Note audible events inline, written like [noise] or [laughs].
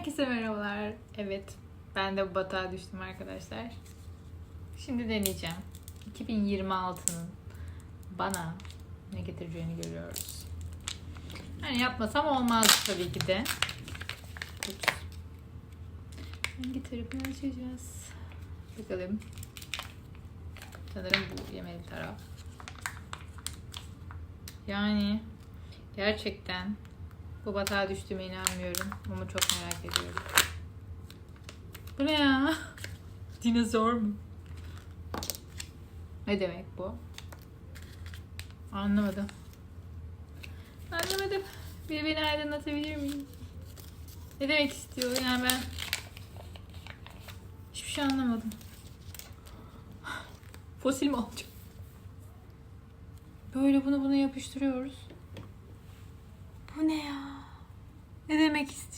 Herkese merhabalar. Evet, ben de batağa düştüm arkadaşlar. Şimdi deneyeceğim. 2026'nın bana ne getireceğini görüyoruz. Yani yapmasam olmaz tabii ki de. Hangi tarafını açacağız? Bakalım. Sanırım bu yemeli taraf. Yani gerçekten bu batağa düştüğüme inanmıyorum ama çok merak ediyorum. Bu ne ya? [laughs] Dinozor mu? Ne demek bu? Anlamadım. Anlamadım. Biri beni aydınlatabilir miyim? Ne demek istiyor? Yani ben hiçbir şey anlamadım. Fosil mi alacağım? Böyle bunu buna yapıştırıyoruz. Bu ne